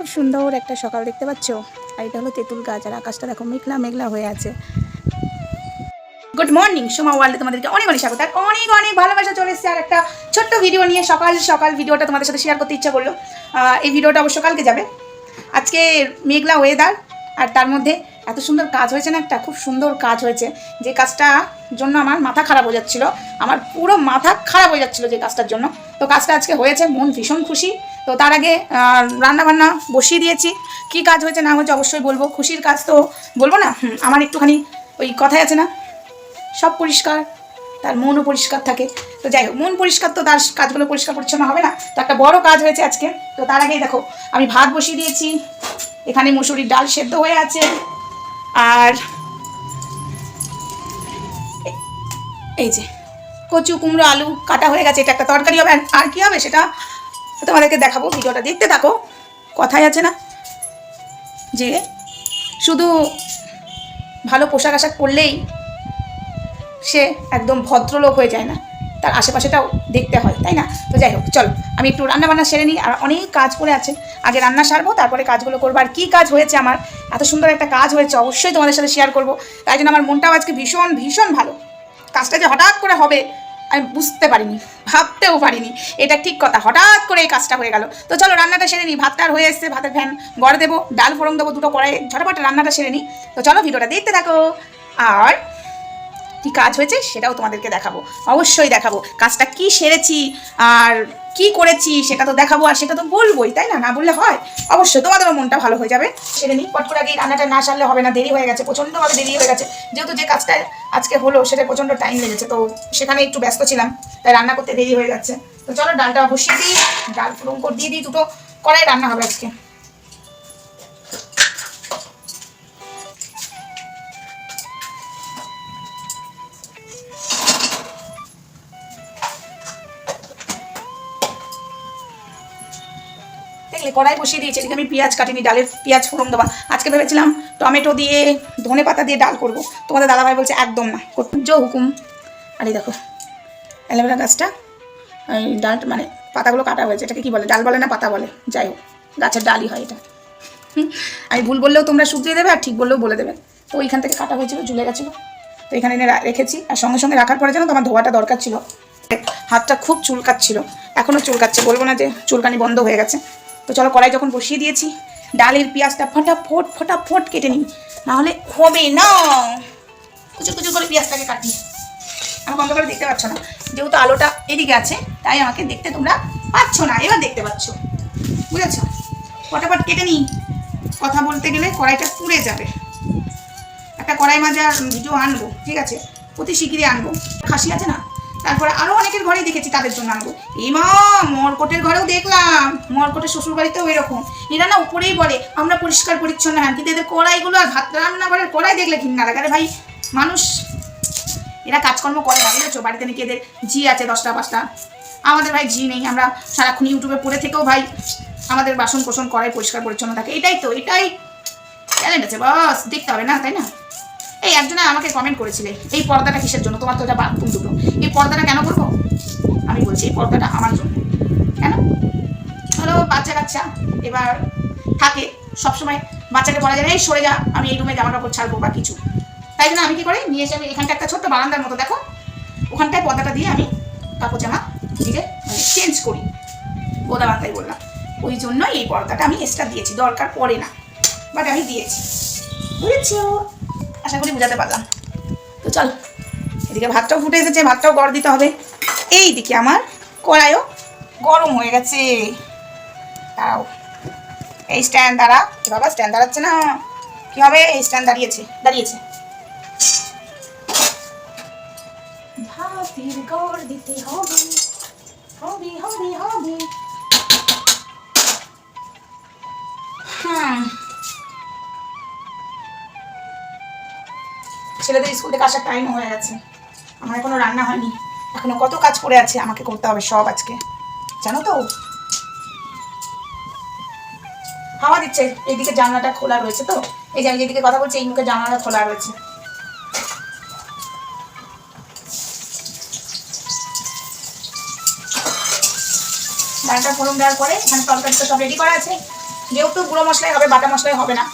খুব সুন্দর একটা সকাল দেখতে পাচ্ছ। আর এটা হলো তেঁতুল গাছ, আর আকাশটা দেখো মেঘলা মেঘলা হয়ে আছে। গুড মর্নিং সোমা ওয়ার্ল্ডে তোমাদেরকে অনেক অনেক স্বাগত, আর অনেক অনেক ভালোবাসা চলে এসেছে, আর একটা ছোট্ট ভিডিও নিয়ে সকাল সকাল ভিডিওটা তোমাদের সাথে শেয়ার করতে ইচ্ছা করল। এই ভিডিওটা অবশ্য কালকে যাবে। আজকে মেঘলা ওয়েদার আর তার মধ্যে এত সুন্দর কাজ হয়েছে না একটা, খুব সুন্দর কাজ হয়েছে। যে কাজটা জন্য আমার মাথা খারাপ হয়ে যাচ্ছিল, আমার পুরো মাথা খারাপ হয়ে যাচ্ছিল যে কাজটার জন্য। তো কাজটা আজকে হয়েছে, মন ভীষণ খুশি তো তার আগে রান্না বান্না বসিয়ে দিয়েছি। কি কাজ হয়েছে না হয়েছে অবশ্যই বলব। খুশির কাজ তো বলব না? আমার একটুখানি ওই কথাই আছে না? সব পরিষ্কার, তার মনও পরিষ্কার থাকে। তো যাই হোক, মন পরিষ্কার তো তার কাজগুলো পরিষ্কার পরিচ্ছন্ন হবে না? তো একটা বড় কাজ হয়েছে আজকে। তো তার আগেই দেখো, আমি ভাত বসিয়ে দিয়েছি। এখানে মুসুরির ডাল সেদ্ধ হয়ে আছে। আর এই যে কচু, কুমড়ো, আলু কাটা হয়ে গেছে। এটা একটা তরকারি হবে। আর কি হবে সেটা? তোমাদেরকে দেখাবো, ভিডিওটা দেখতে থাকো, কথাই আছে না। যে শুধু ভালো পোশাক আশাক পরলেই সে একদম ভদ্রলোক হয়ে যায় না, তার আশেপাশেটাও দেখতে হয়, তাই না? তো যাই হোক, চলো, আমি একটু রান্না বান্না সেরে নিই, আর অনেক কাজ পড়ে আছে। আগে রান্না সারবো, তারপরে কাজগুলো করব। আর কী কাজ হয়েছে আমার, এত সুন্দর একটা কাজ হয়েছে, অবশ্যই তোমাদের সাথে শেয়ার করব। তাই জন্য আমার মনটাও আজকে ভীষণ ভীষণ ভালো। কাজটা যে হঠাৎ করে হবে আমি বুঝতে পারিনি, ভাবতেও পারিনি। এটা ঠিক কথা, হঠাৎ করে এই কাজটা হয়ে গেল। তো চলো রান্নাটা সেরে নিই, ভাতটা হয়ে এসছে, ভাতের ফ্যান, গড়ে দেবো, ডাল ফোড়ন দেবো, দুটো কড়াই ঝটপট রান্নাটা সেরে নিই। তো চলো ভিডিওটা দেখতে থাকো। আর কি কাজ হয়েছে সেটাও তোমাদেরকে দেখাবো। অবশ্যই দেখাবো। কাজটা কি সেরেছি আর কি করেছি সেটা তো দেখাবো আর সেটা তো বলবোই, তাই না? না বললে হয়। অবশ্যই তোমাদেরও মনটা ভালো হয়ে যাবে। সেরে নিই। পট করে আগে রান্নাটা না সারলে হবে না, দেরি হয়ে গেছে, প্রচণ্ডভাবে দেরি হয়ে গেছে। যেহেতু যে কাজটা আজকে হলো, সেটা প্রচণ্ড টাইম লেগেছে, তো সেখানে একটু ব্যস্ত ছিলাম, তাই রান্না করতে দেরি হয়ে যাচ্ছে। তো চলো ডালটা বসিয়ে দিই, ডাল ফোড়ন করে দিয়ে দিই, দুটো কড়াই রান্না হবে আজকে। দেখলে কড়াই বসিয়ে দিয়েছি, এদিকে আমি পেঁয়াজ কাটিনি, ডালের পেঁয়াজ ফোড়ন দেওয়া আজকে ভেবেছিলাম টমেটো দিয়ে ধনে পাতা দিয়ে ডাল করব। তোমাদের দাদাভাই বলছে, একদম না জো হুকুম। আর দেখো, অ্যালোভেরা গাছটা ডাল মানে পাতাগুলো কাটা হয়েছে, এটাকে কী বলে, ডাল বলে না পাতা বলে? যাই হোক, গাছের ডালই হয় এটা। আমি ভুল বললেও তোমরা শুকিয়ে দেবে, আর ঠিক বললেও বলে দেবে। তো ওইখান থেকে কাটা হয়েছিল, ঝুলে গেছিল। তো এখানে এনে রেখেছি, আর সঙ্গে সঙ্গে রাখার পরে যেন তোমার ধোয়াটা দরকার ছিল। হাতটা খুব চুলকাচ্ছিল এখনও চুলকাচ্ছে, বলব না যে চুলকানি বন্ধ হয়ে গেছে। তো চলো কড়াই যখন বসিয়ে দিয়েছি, ডালের পেঁয়াজটা ফটাফট ফটাফট কেটে নিই। নাহলে হবে না। কুচু কুচু করে পেঁয়াজটাকে কাটি। আমি বন্ধ করে দেখতে পাচ্ছ না। যেহেতু আলোটা এদিকে আছে, তাই আমাকে দেখতে তোমরা পাচ্ছ না। এবার দেখতে পাচ্ছ। বুঝেছ? ফটাফট কেটে নিই। কথা বলতে গেলে কড়াইটা পুড়ে যাবে। একটা কড়াই মাজার ভিডিও আনব, ঠিক আছে? অতি শিগগিরই আনব। খাসি আছে না? তারপরে আরও অনেকের ঘরেই দেখেছি তাদের জন্য আনব এই মা মরকটের ঘরেও দেখলাম। মরকটের শ্বশুর বাড়িতেও এরকম। এরা না উপরেই বলে, আমরা পরিষ্কার, পরিচ্ছন্ন হ্যাঁ। কিন্তু এদের কড়াইগুলো আর ভাত রান্না ঘরের কড়াই দেখলে ঘিন্না লাগে। ভাই, মানুষ, এরা কাজকর্ম করে না, বুঝেছ? বাড়িতে নাকি এদের জি আছে দশটা, পাঁচটা। আমাদের ভাই জি নেই, আমরা সারাক্ষণ ইউটিউবে পড়ে থেকেও ভাই আমাদের বাসন কোসন কড়াই পরিষ্কার, পরিচ্ছন্ন থাকে। এটাই তো, এটাই। ট্যালেন্ট আছে, বাস। দেখতে হবে না, তাই না? এই একজনে আমাকে কমেন্ট করেছিলে, এই পর্দাটা কিসের জন্য? তোমার তো এটা বাথরুম দুটো। এই পর্দাটা কেন করব? আমি বলছি, এই পর্দাটা আমার জন্য। কেন? হলো বাচ্চা কাচ্চা এবার থাকে, সবসময় বাচ্চাকে বলা যায় এই সরে যা, আমি এই রুমে জামা কাপড় ছাড়বো বা কিছু। তাই জন্য আমি কি করি? নিয়ে এসে আমি এখানটা একটা ছোট্ট বারান্দার মতো, দেখো, ওখানটায় পর্দাটা দিয়ে আমি কাপড় জামা দিকে মানে চেঞ্জ করি। বোদা বাংলায় বললাম। ওই জন্য এই পর্দাটা আমি এক্সট্রা দিয়েছি, দরকার পড়ে না। বাট আমি দিয়েছি। বুঝেছ? আশা করি বুঝাতে পারলাম। তো চল এদিকে ভাতটাও ফুটে এসেছে ভাতটাও গড় দিতে হবে। এই দিকে আমার কড়াইও গরম হয়ে গেছে। দাঁড়াও। এই স্ট্যান্ড দাঁড়া। বাবা স্ট্যান্ড দাঁড়াচ্ছে না। কি হবে? এই স্ট্যান্ড দাঁড়িয়েছে দাঁড়িয়েছে। ভাতের গড় দিতে হবে হবে হবে হবে। হুম। ছেলেদের স্কুল থেকে আসার টাইম হয়ে গেছে। আমার এখনও রান্না হয়নি। এখনও কত কাজ পড়ে আছে, আমাকে করতে হবে সব আজকে। জানো তো? হাওয়া দিচ্ছে, এইদিকে জানলাটা খোলা রয়েছে তো? এই যে আমি যেদিকে কথা বলছি, এই মুখে জানলাটা খোলা রয়েছে। ডালটা ফোড়ন দেওয়ার পরে এখানে তরকারি তো সব রেডি করা আছে। যেহেতু গুঁড়ো মশলাই হবে, বাটা মশলাই হবে না।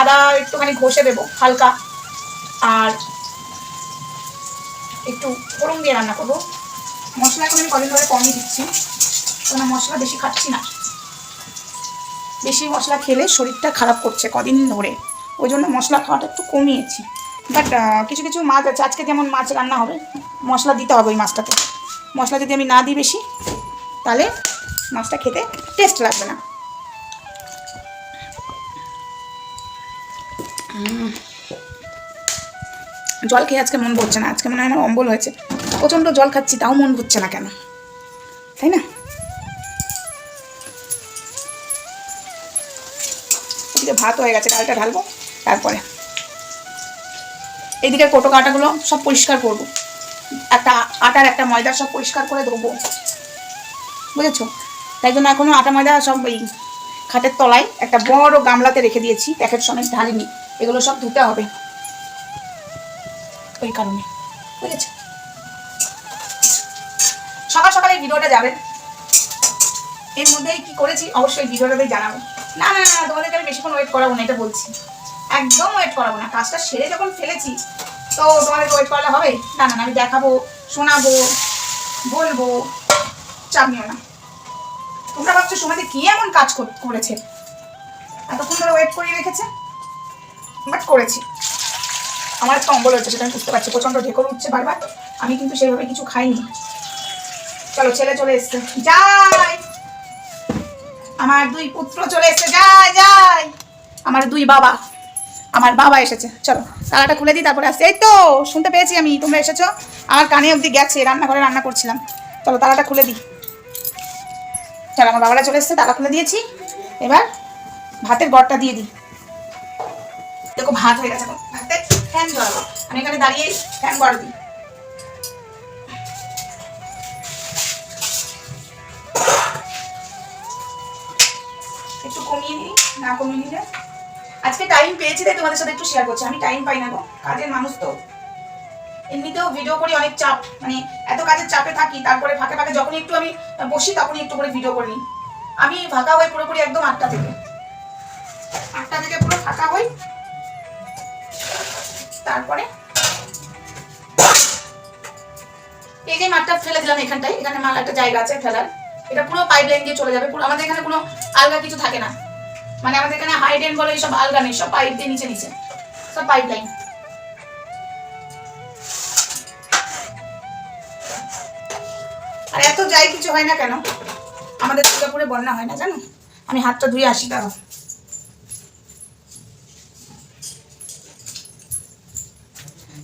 আদা একটুখানি ঘষে দেবো, হালকা। আর একটু ফোড়ন দিয়ে রান্না করব। মশলা এখন আমি কদিন ধরে কমই দিচ্ছি কেন মশলা বেশি খাচ্ছি না। বেশি মশলা খেলে শরীরটা খারাপ করছে কদিন ধরে, ওই জন্য মশলা খাওয়াটা একটু কমিয়েছি। বাট কিছু কিছু মাছ আছে, আজকে যেমন মাছ রান্না হবে, মশলা দিতে হবে ওই মাছটাতে। মশলা যদি আমি না দিই বেশি, তাহলে মাছটা খেতে টেস্ট লাগবে না। জল খেয়ে আজকে মন ভরছে না। আজকে মনে হয় আমার অম্বল হয়েছে। প্রচণ্ড জল খাচ্ছি, তাও মন ভরছে না কেন? তাই না? ভাত হয়ে গেছে, ডালটা ঢালবো, তারপরে। এইদিকে কোটো কাটাগুলো সব পরিষ্কার করব। একটা আটার একটা ময়দা সব পরিষ্কার করে দেবো বুঝেছ? তাই জন্য এখনও আটা ময়দা সব এই খাটের তলায় একটা বড় গামলাতে রেখে দিয়েছি, প্যাকেট সমেত ঢালিনি। এগুলো সব ধুতে হবে। ওই কারণে। বুঝেছ? সকাল সকালে ভিডিওটা যাবে এর মধ্যে কি করেছি, অবশ্যই ভিডিওটাতে জানাব। না না না, তোমাদেরকে আমি বেশিক্ষণ ওয়েট করাবো না, এটা বলছি। একদম ওয়েট করাবো না, কাজটা সেরে যখন ফেলেছি, তো তোমাদেরকে ওয়েট করালে হবে? না না আমি দেখাবো, শোনাবো, বলব, চাপ নিও না। তোমরা ভাবছ সমাজে কি এমন কাজ কর- করেছে? এতক্ষণ ধরে ওয়েট করিয়ে রেখেছে? বাট করেছি। আমার একটা অম্বল হচ্ছে সেটা আমি বুঝতে পারছি। প্রচণ্ড ঢেকর উঠছে বারবার। আমি কিন্তু সেইভাবে কিছু খাইনি। চলো, ছেলে চলে এসছে। যাই! আমার দুই পুত্র চলে এসছে। যাই যাই! আমার দুই বাবা। আমার বাবা এসেছে। চলো, তালাটা খুলে দিই, তারপরে আসছে। এই তো, শুনতে পেয়েছি আমি, তোমরা এসেছ। আমার কানে অবধি গেছে, রান্নাঘরে রান্না করছিলাম। চলো, তালাটা খুলে দিই। চলো, আমার বাবারা চলে এসছে, তালা খুলে দিয়েছি। এবার ভাতের গড়টা দিয়ে দিই। দেখো, ভাত হয়ে গেছে ফ্যান জড়াবো আমি এখানে দাঁড়িয়ে ফ্যান গড় দিই। একটু কমিয়ে নিই, না কমিয়ে নিলে? আজকে টাইম পেয়েছি তাই তোমাদের সাথে একটু শেয়ার করছি। আমি টাইম পাই না গো, কাজের মানুষ তো। এমনিতেও ভিডিও করি, অনেক চাপ। মানে এত কাজের চাপে থাকি, তারপরে ফাঁকে ফাঁকে যখনই একটু আমি বসি, তখনই একটু করে ভিডিও করি। আমি ফাঁকা হই পুরোপুরি একদম আটটা থেকে। আটটা থেকে পুরো ফাঁকা হই। তারপরে এই যে ফেলে দিলাম এখানটায়, এখানে জায়গা আছে ফেলার। এটা পুরো পাইপ লাইন দিয়ে চলে যাবে, পুরো আমাদের এখানে কোনো আলগা কিছু থাকে না। মানে আমাদের এখানে হাইডেন বলে আলগা নেই, সব পাইপ দিয়ে নিচে নিচে, সব পাইপ লাইন আর এত যাই কিছু হয় না কেন? আমাদের দুর্গাপুরে বন্যা হয় না, জানো? আমি হাতটা ধুয়ে আসি, দাঁড়াও।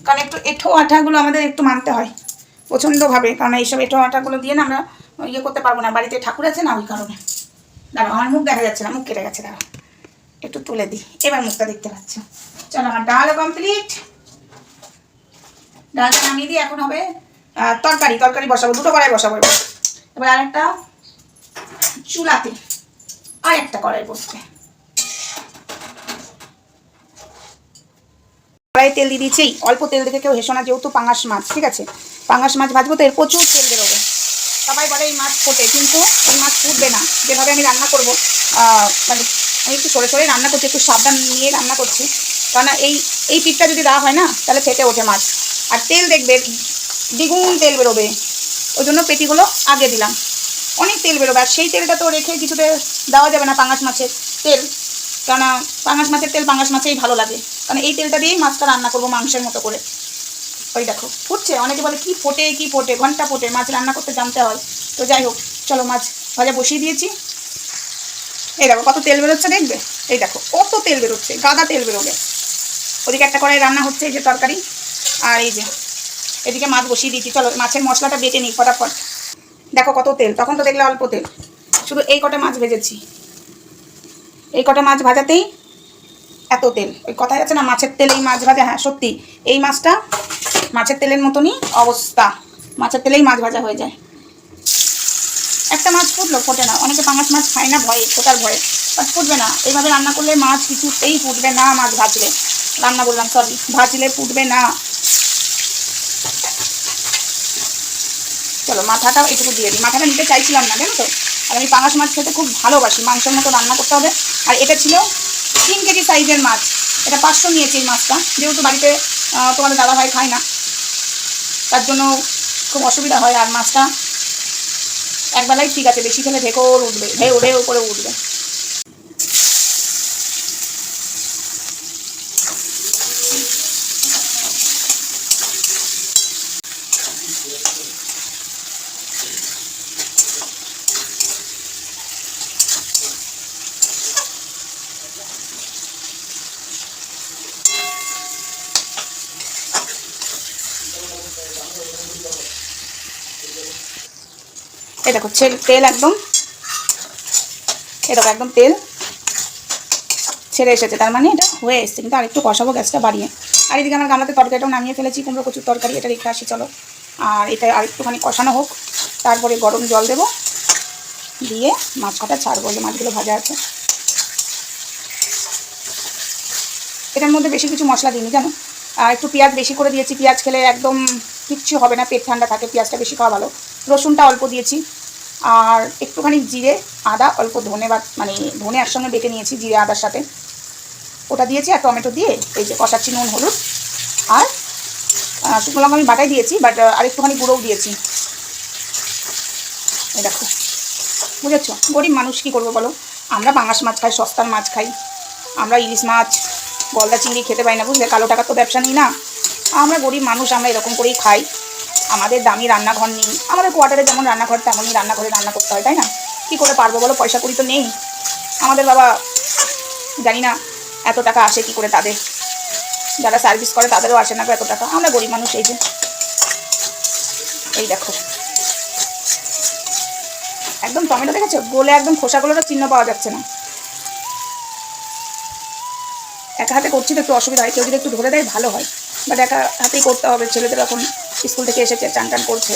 কারণ একটু এঁঠো আঠাগুলো আমাদের একটু মানতে হয়, প্রচণ্ডভাবে। কারণ এইসব এঁঠো আঠাগুলো দিয়ে না আমরা ইয়ে করতে পারব না, বাড়িতে ঠাকুর আছে না ওই কারণে। দাঁড়াও, আমার মুখ দেখা যাচ্ছে না, মুখ কেটে গেছে, দাঁড়াও। একটু তুলে দিই, এবার মুখটা দেখতে পাচ্ছি। চলো, আমার ডাল কমপ্লিট ডালটা নামিয়ে দিই, এখন হবে তরকারি তরকারি বসাবো, দুটো কড়াই বসাবো এবার। আরেকটা চুলাতে আর একটা কড়াই বসবে। কড়াই তেল দিয়ে দিচ্ছি। অল্প তেল দেখে কেউ হেসো না, যেহেতু পাঙাশ মাছ, ঠিক আছে? পাঙাশ মাছ ভাজবো তো এর প্রচুর তেল বেরোবে। সবাই বলে এই মাছ ফোটে, কিন্তু এই মাছ ফুটবে না। যেভাবে আমি রান্না করব মানে আমি একটু সরে সরে রান্না করছি, একটু সাবধান নিয়ে রান্না করছি। কারণ এই এই পিঠটা যদি দেওয়া হয় না, তাহলে ফেটে ওঠে মাছ। আর তেল দেখবে, দ্বিগুণ তেল বেরোবে। ওই জন্য পেটিগুলো আগে দিলাম। অনেক তেল বেরোবে, আর সেই তেলটা তো রেখে কিছুতে দেওয়া যাবে না পাঙাশ মাছের তেল। কেননা পাঙাশ মাছের তেল পাঙাশ মাছেই ভালো লাগে। কারণ এই তেলটা দিয়েই মাছটা রান্না করব মাংসের মতো করে। ওই দেখো, ফুটছে। অনেকে বলে, কি ফোটে কি ফোটে? ঘণ্টা ফোটে, মাছ রান্না করতে জানতে হয়। তো যাই হোক, চলো মাছ ভাজা বসিয়ে দিয়েছি। এই দেখো, কত তেল বেরোচ্ছে দেখবে? এই দেখো, কত তেল বেরোচ্ছে, গাদা তেল বেরোবে। ওদিকে একটা কড়াই রান্না হচ্ছে, এই যে তরকারি। আর এই যে, এদিকে মাছ বসিয়ে দিয়েছি। চলো, মাছের মশলাটা বেটে নিই ফটাফট। দেখো কত তেল, তখন তো দেখলে অল্প তেল। শুধু এই কটা মাছ ভেজেছি। এই কটা মাছ ভাজাতেই এত তেল। ওই কথাই আছে না, মাছের তেল এই মাছ ভাজা হ্যাঁ সত্যি। এই মাছটা মাছের তেলের মতনই অবস্থা। মাছের তেলেই মাছ ভাজা হয়ে যায়। একটা মাছ ফুটলো, ফোটে না। অনেকে পাঙাশ মাছ খায় না ভয়ে, ফোটার ভয়ে। বাট ফুটবে না। এইভাবে রান্না করলে মাছ কিছুতেই ফুটবে না, মাছ ভাজলে। রান্না বললাম সরি ভাজলে ফুটবে না। চলো মাথাটা এটুকু দিয়ে দিই। মাথাটা নিতে চাইছিলাম না, জানো তো? আর আমি পাঙাশ মাছ খেতে খুব ভালোবাসি। মাংসের মতো রান্না করতে হবে। আর এটা ছিল তিন কেজি সাইজের মাছ। এটা পাঁচশো নিয়েছি মাছটা। যেহেতু বাড়িতে তোমাদের দাদা ভাই খায় না, তার জন্য খুব অসুবিধা হয় আর মাছটা একবেলাই ঠিক আছে, বেশি খেলে ঢেকোর উঠবে, ঢেউ ঢেউ করে উঠবে। ছেল- তেল একদম। দেখো একদম তেল। ছেড়ে এসেছে, তার মানে এটা হয়ে এসছে, কিন্তু আরেকটু কষাবো গ্যাসটা বাড়িয়ে। আর এদিকে আমার গামলাতে তরকারিটাও নামিয়ে ফেলেছি, কুমড়ো কচুর তরকারি, এটা রেখে আসি, চলো। আর এটা আরেকটুখানি কষানো হোক, তারপরে গরম জল দেবো। দিয়ে মাছ কাটা ছাড়বো যে মাছগুলো ভাজা আছে। এটার মধ্যে বেশি কিছু মশলা দিইনি, জানো? আর একটু পেঁয়াজ বেশি করে দিয়েছি, পেঁয়াজ খেলে একদম কিচ্ছু হবে না, পেট ঠান্ডা থাকে, পেঁয়াজটা বেশি খাওয়া ভালো। রসুনটা অল্প দিয়েছি। আর একটুখানি জিরে, আদা, অল্প ধনে বা মানে ধনে একসঙ্গে বেটে নিয়েছি, জিরে, আদার সাথে। ওটা দিয়েছি আর টমেটো দিয়ে, এই যে কষাচ্ছি নুন, হলুদ। আর শুকনো লঙ্কা আমি বাটাই দিয়েছি বাট আর একটুখানি গুঁড়োও দিয়েছি। এই দেখো। বুঝেছ? গরিব মানুষ কী করব বলো? আমরা পাঙাশ মাছ খাই, সস্তার মাছ খাই। আমরা ইলিশ মাছ, গলদা চিংড়ি খেতে পাই না, বুঝলে? কালো টাকার তো ব্যবসা নেই না। আমরা গরিব মানুষ, আমরা এরকম করেই খাই। আমাদের দামি রান্নাঘর নেই। আমাদের কোয়ার্টারে যেমন রান্নাঘর, তেমনই রান্নাঘরে রান্না করতে হয়, তাই না? কী করে পারব বলো? পয়সা করি তো নেই। আমাদের বাবা জানি না এত টাকা আসে কি করে তাদের। যারা সার্ভিস করে তাদেরও আসে না এত টাকা। আমরা গরিব মানুষ এই যে। এই দেখো। একদম টমেটো দেখেছ? গোলে একদম খোসাগুলোরও চিহ্ন পাওয়া যাচ্ছে না। একা হাতে করছি তো একটু অসুবিধা হয়। কেউ যদি একটু ধরে দেয়, ভালো হয়। বাট একা হাতেই করতে হবে। ছেলেদের এখন স্কুল থেকে এসেছে চান টান করছে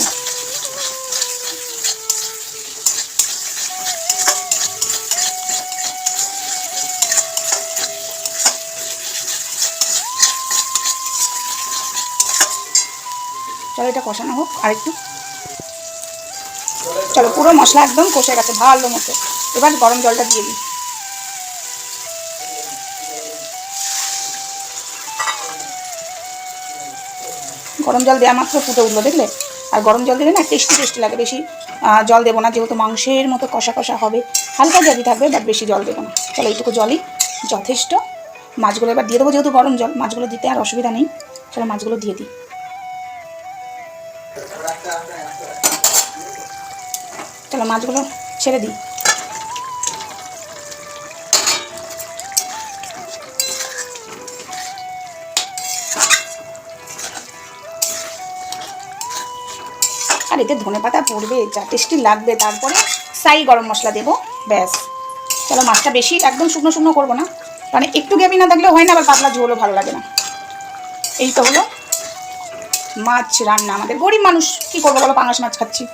চলো এটা কষানো হোক আরেকটু। চলো পুরো মশলা একদম কষে গেছে ভালো মতো। এবার গরম জলটা দিয়ে দিই। গরম জল দেওয়া মাত্র ফুটে উঠল, দেখলে? আর গরম জল দিলে না টেস্টি টেস্টি লাগে বেশি। জল দেবো না, যেহেতু মাংসের মতো কষা কষা হবে। হালকা জলই থাকবে বাট বেশি জল দেবো না। চলো, এইটুকু জলই যথেষ্ট। মাছগুলো এবার দিয়ে দেবো, যেহেতু গরম জল। মাছগুলো দিতে আর অসুবিধা নেই। চলো, মাছগুলো দিয়ে দিই। চলো, মাছগুলো ছেড়ে দিই। এতে ধনে পাতা পড়বে, যা টেস্টি লাগবে। তারপরে সাই গরম মশলা দেবো, ব্যাস। চলো, মাছটা বেশি একদম শুকনো শুকনো করব না। মানে একটু গ্যাপি না থাকলে হয় না, আবার পাতলা ঝোলও ভালো লাগে না। এই তো হলো মাছ রান্না। আমাদের গরিব মানুষ, কি করব বলো, পাঙাশ মাছ খাচ্ছি।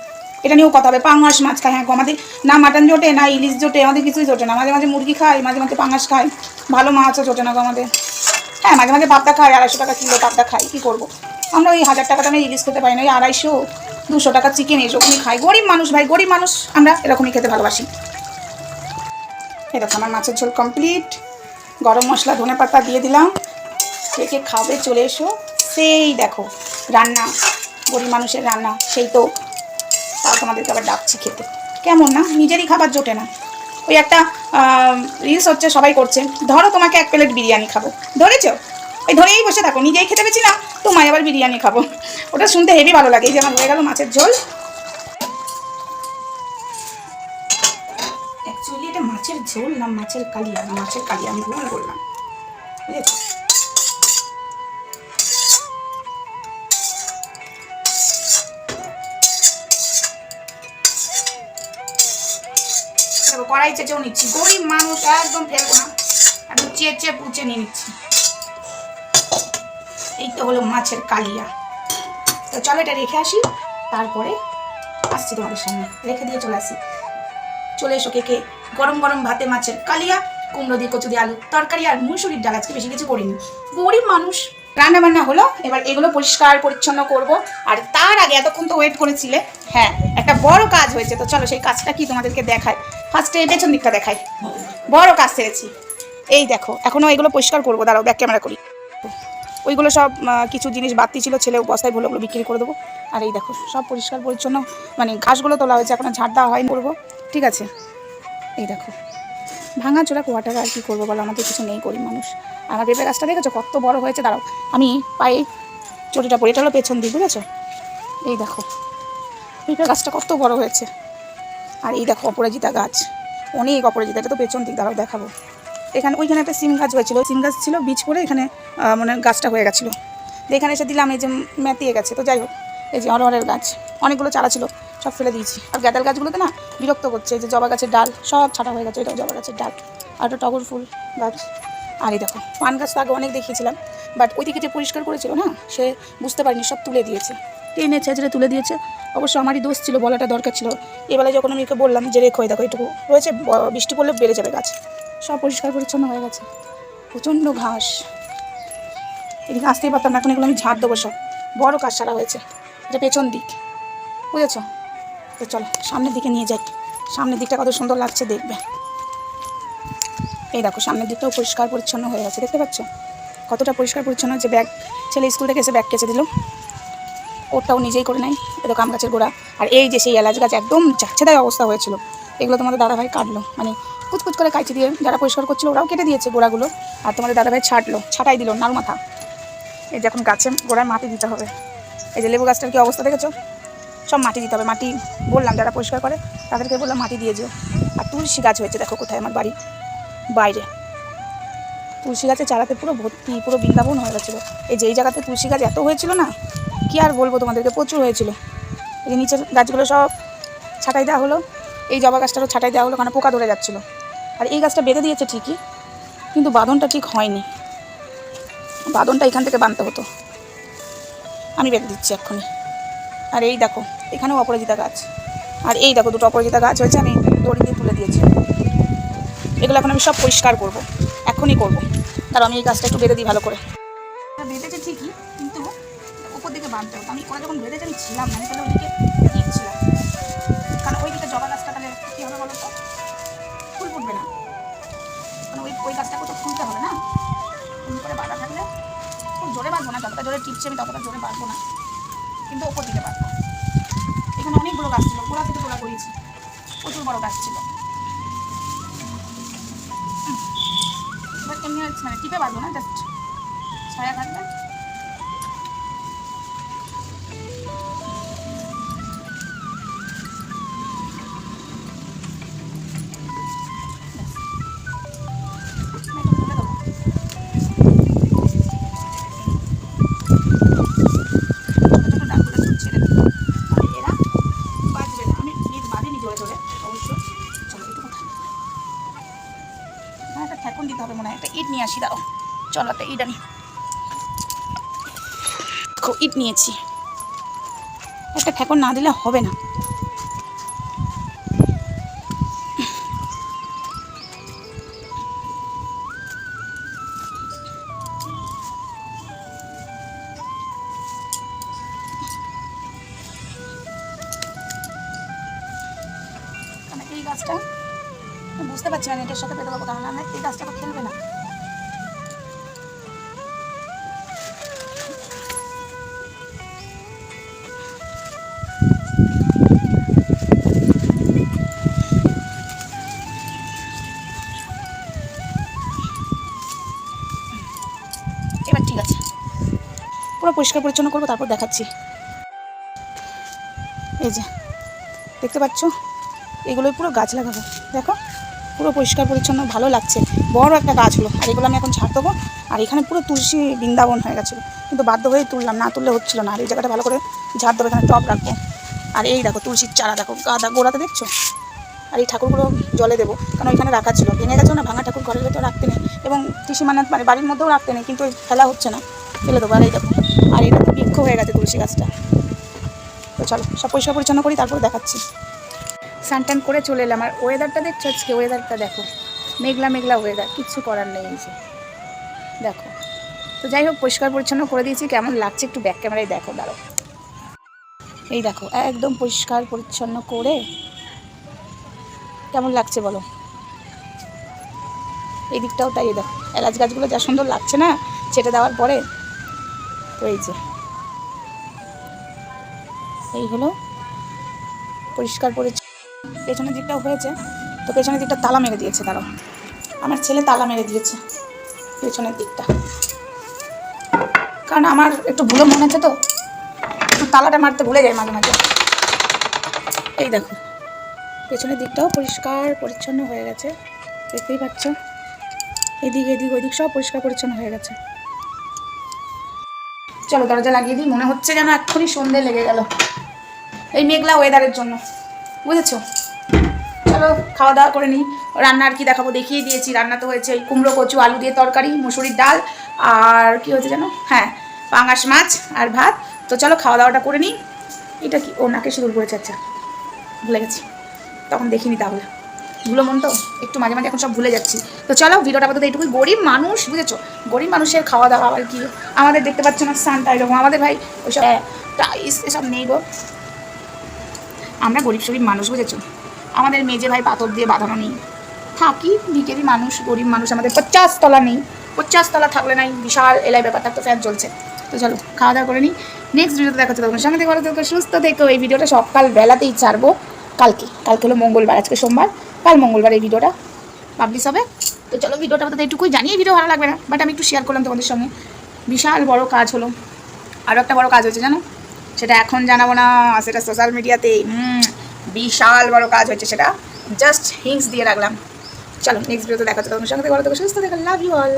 এটা নিয়েও কথা হবে, পাঙাশ মাছ খায়। হ্যাঁ আমাদের না মাটন জোটে, না ইলিশ জোটে, আমাদের কিছুই জোটে না। মাঝে মাঝে মুরগি খায়, মাঝে মাঝে পাঙাশ খায়। ভালো মাছও জোটে না গো আমাদের। হ্যাঁ মাঝে মাঝে পাবদা খায়, আড়াইশো টাকা কিলো পাবদা খাই কী করব? আমরা ওই হাজার টাকা দামে ইলিশ খেতে পারি না, ওই আড়াইশো। দুশো টাকা চিকেন এরকমই খাই। গরিব মানুষ ভাই, গরিব মানুষ, আমরা এরকমই খেতে ভালোবাসি। এরকম আমার মাছের ঝোল কমপ্লিট গরম মশলা, ধনে পাতা দিয়ে দিলাম। কে খাবে চলে এসো। সেই দেখো, রান্না, গরিব মানুষের রান্না, সেই তো। তাও তোমাদেরকে আবার ডাকছি খেতে। কেমন না? নিজেরই খাবার জোটে না। ওই একটা রিলস হচ্ছে, সবাই করছে। ধরো তোমাকে এক প্লেট বিরিয়ানি খাব। ধরেছো? ওই ধরেই বসে থাকো, নিজেই খেতে পেয়েছি না তোমায় আবার বিরিয়ানি খাব। ওটা শুনতে হেভি ভালো লাগে, এই যে আমার হয়ে গেল মাছের ঝোল। অ্যাকচুয়ালি এটা মাছের ঝোল না, মাছের কালিয়া না, মাছের কালিয়া আমি ভুল বললাম। বুঝেছ? কড়াই চেঁচেও নিচ্ছি, গরিব মানুষ, একদম ফেলব না। একদম চেঁচে পুচে নিয়ে নিচ্ছি। এই তো হলো মাছের কালিয়া। তো চলো এটা রেখে আসি, তারপরে আসছি তোমাদের সামনে। রেখে দিয়ে চলে আসি। চলে এসো কে কে। গরম গরম ভাতে মাছের কালিয়া, কুমড়ো দিয়ে কচু দিয়ে আলু তরকারি আর মুসুরির ডাল। আজকে বেশি কিছু করিনি। গরিব মানুষ। রান্না বান্না হলো, এবার এগুলো পরিষ্কার পরিচ্ছন্ন করব। আর তার আগে এতক্ষণ তো ওয়েট করেছিলে হ্যাঁ একটা বড় কাজ হয়েছে। তো চলো সেই কাজটা কি তোমাদেরকে দেখায় ফার্স্টে পেছন দিকটা দেখাই। বড় কাজ সেরেছি। এই দেখো এখনও এগুলো পরিষ্কার করব। দাঁড়াও ব্যাক ক্যামেরা করি। ওইগুলো সব কিছু জিনিস বাড়তি ছিল, ছেলে বস্তায় ভুলে ওগুলো বিক্রি করে দেবো। আর এই দেখো, সব পরিষ্কার পরিচ্ছন্ন মানে ঘাসগুলো তোলা হয়েছে, এখন ঝাড় দেওয়া হয়নি। করব, ঠিক আছে? এই দেখো, ভাঙা চোরা কোয়াটার আর কি করব বলো? আমাদের কিছু নেই করি মানুষ। আমার পেঁপে গাছটা দেখেছ? কত বড় হয়েছে, দাঁড়াও। আমি পায়ে চটিটা পরে এটা হলো পেছন দিক, বুঝেছ? এই দেখো পেঁপে গাছটা কত বড় হয়েছে। আর এই দেখো, অপরাজিতা গাছ। অনেক অপরাজিতা, এটা তো পেছন দিক, দাঁড়াও দেখাবো। এখানে, ওইখানে একটা সিম গাছ হয়েছিল। সিম গাছ ছিল, বীজ পড়ে এখানে মানে গাছটা হয়ে গেছিল। এখানে এসে দিলাম এই যে ম্যাতিয়ে গেছে। তো যাই হোক, এই যে অরহরের গাছ, অনেকগুলো চারা ছিল, সব ফেলে দিয়েছি। আর গ্যাদাল গাছগুলোতে না বিরক্ত করছে, এই যে জবা গাছের ডাল, সব ছাটা হয়ে গেছে, এটাও জবা গাছের ডাল। আর একটা টগর ফুল গাছ। আর এই দেখো, পান গাছ তো আগে অনেক দেখিয়েছিলাম বাট ওইদিকে যে পরিষ্কার করেছিল না, সে বুঝতে পারিনি, সব তুলে দিয়েছে। টেনে ছেঁচড়ে তুলে দিয়েছে। অবশ্য আমারই দোষ ছিল, বলাটা দরকার ছিল। এবেলায় যখন আমি ওকে বললাম যে, রেখো দেখো এটুকু রয়েছে বৃষ্টি পড়লে বেড়ে যাবে গাছ। সব পরিষ্কার পরিচ্ছন্ন হয়ে গেছে। প্রচণ্ড ঘাস। এদিকে আসতেই পারতাম না, এখন এগুলো আমি ঝাড় দেবো সব। বড় কাজ সারা হয়েছে। এটা পেছন দিক। বুঝেছ? তো চলো, সামনের দিকে নিয়ে যাই। সামনের দিকটা কত সুন্দর লাগছে দেখবে। এই দেখো, সামনের দিকটাও পরিষ্কার পরিচ্ছন্ন হয়ে গেছে, দেখতে পাচ্ছ? কতটা পরিষ্কার পরিচ্ছন্ন যে ব্যাগ, ছেলে স্কুল থেকে এসে ব্যাগ কেচে দিল। ওরটাও নিজেই করে নেয় এতো কাম গাছের গোড়া। আর এই যে সেই এলাচ গাছ, একদম তাই অবস্থা হয়েছিল। এগুলো তোমাদের দাদাভাই কাটলো। মানে কুচকুচ করে কাইচি দিয়ে যারা পরিষ্কার করছিল, ওরাও কেটে দিয়েছে গোড়াগুলো। আর তোমাদের দাদাভাই ছাটলো, ছাটাই দিল, নাড়ু মাথা। এই যে এখন গাছে গোড়ায় মাটি দিতে হবে। এই যে লেবু গাছটার কি অবস্থা দেখেছ? সব মাটি দিতে হবে। মাটি বললাম যারা পরিষ্কার করে, তাদেরকে বললাম মাটি দিয়ে যেও। আর তুলসী গাছ হয়েছে, দেখো কোথায় আমার বাড়ি। বাইরে। তুলসী গাছে চারাতে পুরো ভর্তি, পুরো বৃন্দাবন হয়ে গেছিল। এই যে এই জায়গাতে তুলসী গাছ এত হয়েছিল না, কি আর বলব তোমাদেরকে, প্রচুর হয়েছিল। এই যে নিচের গাছগুলো সব ছাটাই দেওয়া হলো। এই জবা গাছটারও ছাটাই দেওয়া হলো কারণ পোকা ধরে যাচ্ছিল। আর এই গাছটা বেঁধে দিয়েছে ঠিকই, কিন্তু বাঁধনটা ঠিক হয়নি। বাঁধনটা এখান থেকে বাঁধতে হতো। আমি বেঁধে দিচ্ছি এক্ষুনি। আর এই দেখো, এখানেও অপরাজিতা গাছ। আর এই দেখো, দুটো অপরাজিতা গাছ হয়েছে, আমি দড়ি দিয়ে তুলে দিয়েছি। এগুলো এখন আমি সব পরিষ্কার করব, এখনই করব। কারণ আমি এই গাছটা একটু বেঁধে দিই ভালো করে। বেঁধেছে ঠিকই, কিন্তু উপর দিকে বাঁধতে হতো। আমি ওরা যখন বেঁধেছে, আমি ছিলাম না, আমি তাহলে ওইদিকে দিচ্ছিলাম কারণ ওই দিকে জবা গাছটা তাহলে কী হবে বলো তো? ফুল ফুটবে না। কারণ ওই ওই গাছটাকে তো খুলতে হবে না? করে বাঁধা থাকলে খুব জোরে বাঁধবো না, যতটা জোরে টিপছে আমি ততটা জোরে বাঁধবো না। কিন্তু ওপর দিকে বাঁধবো। এখানে অনেকগুলো গাছ ছিল, গোড়া থেকে তোলা করেছি। প্রচুর বড় গাছ ছিল। এবার এমনি মানে টিপে বাঁধবো না জাস্ট ছায়া থাকবে। নিয়েছি। একটা ঠেকর না দিলে হবে না। ঠিক আছে। পুরো পরিষ্কার পরিচ্ছন্ন করব, তারপর দেখাচ্ছি। এই যে, দেখতে পাচ্ছ? এগুলোই পুরো গাছ লাগাবো। দেখো, পুরো পরিষ্কার পরিচ্ছন্ন, ভালো লাগছে। বড় একটা গাছ হলো, আর এগুলো আমি এখন ছাড় দেবো। আর এখানে পুরো তুলসী বৃন্দাবন হয়ে গেছিল কিন্তু বাধ্য হয়ে তুললাম, না তুললে হচ্ছিল না। আর এই জায়গাটা ভালো করে ঝাড় দেবো, এখানে টপ রাখব। আর এই দেখো, তুলসীর চারা দেখো গাদা গোড়াতে দেখছ? আর এই ঠাকুরগুলো জলে দেবো, কারণ ওইখানে রাখা ছিল। ভেঙে গেছে না, ভাঙা ঠাকুর ঘরে তো রাখতে নেই। এবং ত্রিসীমানাথ মানে মানে বাড়ির মধ্যেও রাখতে নেই, কিন্তু ফেলা হচ্ছে না। ফেলে দেবো, আর এই দেখো, আর এটা তো বৃক্ষ হয়ে গেছে তুলসী গাছটা। তো চলো, সব পরিষ্কার পরিচ্ছন্ন করি, তারপর দেখাচ্ছি। স্নান টান করে চলে এলাম, আর ওয়েদারটা দেখছ আজকে? ওয়েদারটা দেখো। মেঘলা মেঘলা ওয়েদার কিচ্ছু করার নেই এই যে। দেখো। তো যাই হোক, পরিষ্কার পরিচ্ছন্ন করে দিয়েছি, কেমন লাগছে একটু ব্যাক ক্যামেরায় দেখো দাঁড়ো এই দেখো, একদম পরিষ্কার পরিচ্ছন্ন করে, কেমন লাগছে বলো? এই দিকটাও তাই দেখো, এলাচ গাছগুলো যা সুন্দর লাগছে না, ছেটে দেওয়ার পরে, তো এই যে। এই হলো পরিষ্কার পরিচ্ছন্ন পেছনের দিকটাও হয়েছে, তো পেছনের দিকটা তালা মেরে দিয়েছে তারা আমার ছেলে তালা মেরে দিয়েছে, পেছনের দিকটা। কারণ আমার একটু ভুলো মনে আছে তো তালাটা মারতে ভুলে যায় মাঝে মাঝে। এই দেখো, পেছনের দিকটাও পরিষ্কার পরিচ্ছন্ন হয়ে গেছে, দেখতেই পাচ্ছ। এদিক এদিক ওইদিক সব পরিষ্কার পরিচ্ছন্ন হয়ে গেছে। চলো দরজা লাগিয়ে দিই, মনে হচ্ছে যেন এক্ষুনি সন্ধে লেগে গেল। এই মেঘলা ওয়েদারের জন্য, বুঝেছ? চলো খাওয়া দাওয়া করে নিই, রান্না আর কি দেখাবো? দেখিয়ে দিয়েছি, রান্না তো হয়েছে ওই কুমড়ো, কচু, আলু দিয়ে তরকারি, মুসুরির ডাল, আর কি হয়েছে যেন? হ্যাঁ পাঙাশ মাছ আর ভাত। তো চলো খাওয়া দাওয়াটা করে নিই। এটা কি? ও নাকে সিঁদুর পড়েছে আচ্ছা। ভুলে গেছি। তখন দেখিনি তাহলে। ভুলো মন তো একটু মাঝে মাঝে এখন সব ভুলে যাচ্ছি। তো চলো, ভিডিওটা আপাতত এইটুকুই। গরিব মানুষ, বুঝেছ? গরিব মানুষের খাওয়া দাওয়া আর কি? আমাদের দেখতে পাচ্ছ না স্থানটা এরকম। আমাদের ভাই ওইসব টাইস এসব নেই গো। আমরা গরিব শরীব মানুষ, বুঝেছ? আমাদের মেজে ভাই পাথর দিয়ে বাঁধানো নেই। থাকি ভিকেরি মানুষ, গরিব মানুষ, আমাদের পঞ্চাশ তলা নেই। পঞ্চাশ তলা থাকলে নাই, বিশাল এলাই ব্যাপারটা তো ফ্যান চলছে। তো চলো খাওয়া দাওয়া করে নিই। নেক্সট ভিডিওতে দেখা তখন সঙ্গে। থেকো, সুস্থ থেকো। এই ভিডিওটা সকাল বেলাতেই ছাড়বো। কালকে কালকে হলো মঙ্গলবার, আজকে সোমবার। কাল মঙ্গলবার এই ভিডিওটা পাবলিশ হবে। তো চলো ভিডিওটা তাদের এটুকুই জানিয়ে, ভিডিও ভালো লাগবে না বাট আমি একটু শেয়ার করলাম তোমাদের সঙ্গে। বিশাল বড় কাজ হলো। আরও একটা বড় কাজ হয়েছে, জানো? সেটা এখন জানাব না সেটা সোশ্যাল মিডিয়াতে বিশাল বড় কাজ হয়েছে সেটা। জাস্ট হিংস দিয়ে রাখলাম। চলো নেক্সট ভিডিওতে দেখা হচ্ছে। তোমার সঙ্গে ভালো থেকো, সুস্থ দেখা লাভ ইউ অল